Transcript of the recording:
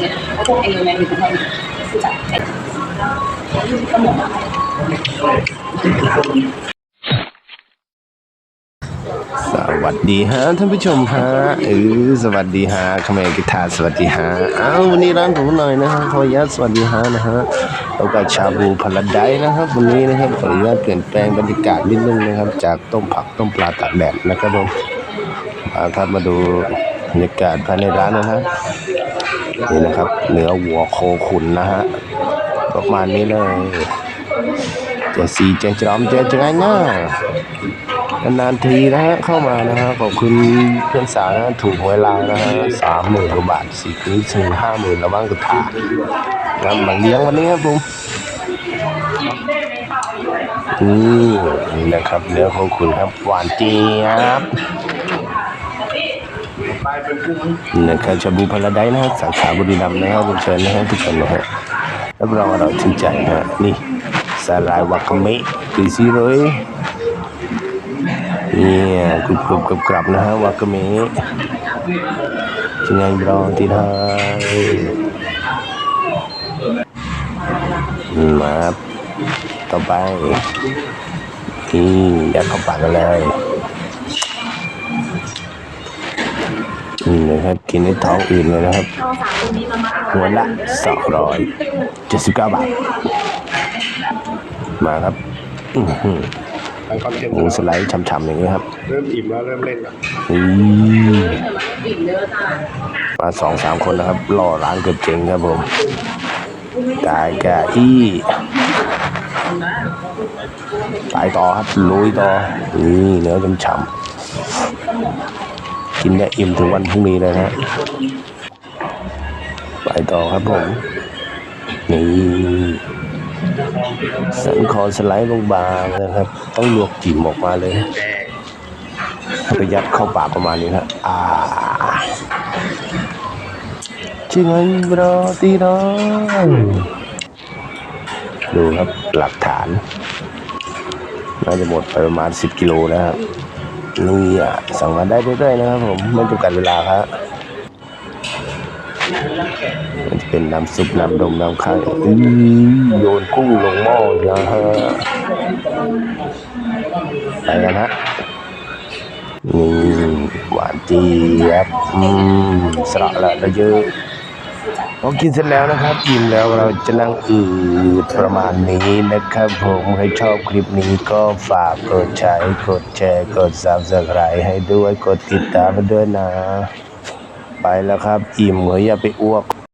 เาะพกไอโอแมนอยู่ตรงนั้นคืจับไอ้สมองสวัสดีฮะท่านผู้ชมฮะเออสวัสดีฮะขมกิทาสวัสดีฮะอ้าววันนี้ร้านผมหน่อยนะฮะขออนุญาตสวัสดีฮะนะฮะแล้วก็ชาบูพลัดได้นะครับวันนี้นะครับขออนุญาตเปลี่ยนแปลงบรรยากาศนิดนึงนะครับ จากต้มผักต้มปลาตากแดดนะครับผมมาครับมาดูบรรยากาศภายในร้านนะฮะ นี่นะครับ เนื้อวัวโคขุนนะฮะประมาณนี้เลยเจะสีแจจอมเจอจังไงเนาะนานทีนะฮะเข้ามานะฮะขอบคุณเพื่อนสาวนะถูกหวยลาวนะฮะสามหมื่นกว่าบาทสี่นี้ถึงห้าหมื่นแล้วบ้างก็ถ่ายนบังเลี้ยงวันนี้ครับผมนี่นี่นะครับเนื้อของคุณครับหวานเจี๊ยบ นะครับชาบูพาราไดนะฮะสาขาบุรีรัมย์นะครับเชิญนะฮะทุกคนนะฮะรับรองอร่อยถึงใจนะฮะนี่สาหร่ายวากาเมะคือซีเลย Iya, group group group group nah wakame. Jangan berang tidak. Maaf. ต่อไปนี่ยัดเข้าปากกันเลย นี่นะครับ กินในท้องอื่นเลยนะครับ หัวละสองร้อยเจ็ดสิบเก้าบาท มาครับอื้อหือทางคอนเทนต์หมูสไลด์ฉ่ำๆอย่างนี้ครับ เริ่มอิ่มแล้วเริ่มเล่นแล้วอืมมาสองสามคนนะครับรอร้านเกือบเจ๊งครับผมตายกะอี้ไปต่อครับลุยต่อนี่เนื้อฉ่ำๆ กินได้อิ่มถึงวันพรุ่งนี้เลยนะไปต่อครับผม นี่สันคอสไลด์บางๆนะครับ ต้องลวกจิ๋มออกมาเลยแล้วก็ยัดเข้าปากประมาณนี้ครับอ่าชิงันบรอตีน้องดูครับหลักฐาน น่าจะหมดไปประมาณ 10 กิโลนะครับ นี่อะสั่งมาได้เรื่อยๆนะครับผมไม่จำกัดเวลาครับมันจะเป็นน้ำซุปน้ำดมน้ำข้างโยนกุ้งลงหม้อนะฮะไปกันฮะนี่หวานเจี๊ยบอืมสระละเยอะ พอกินเสร็จแล้วนะครับอิ่มแล้วเราจะนั่งอืดประมาณนี้นะครับผมใครชอบคลิปนี้ก็ฝากกดใช้กดแชร์กดซับสไครต์ให้ด้วยกดติดตามไปด้วยนะ ไปแล้วครับ อิ่มเหยอย่าไปอ้วก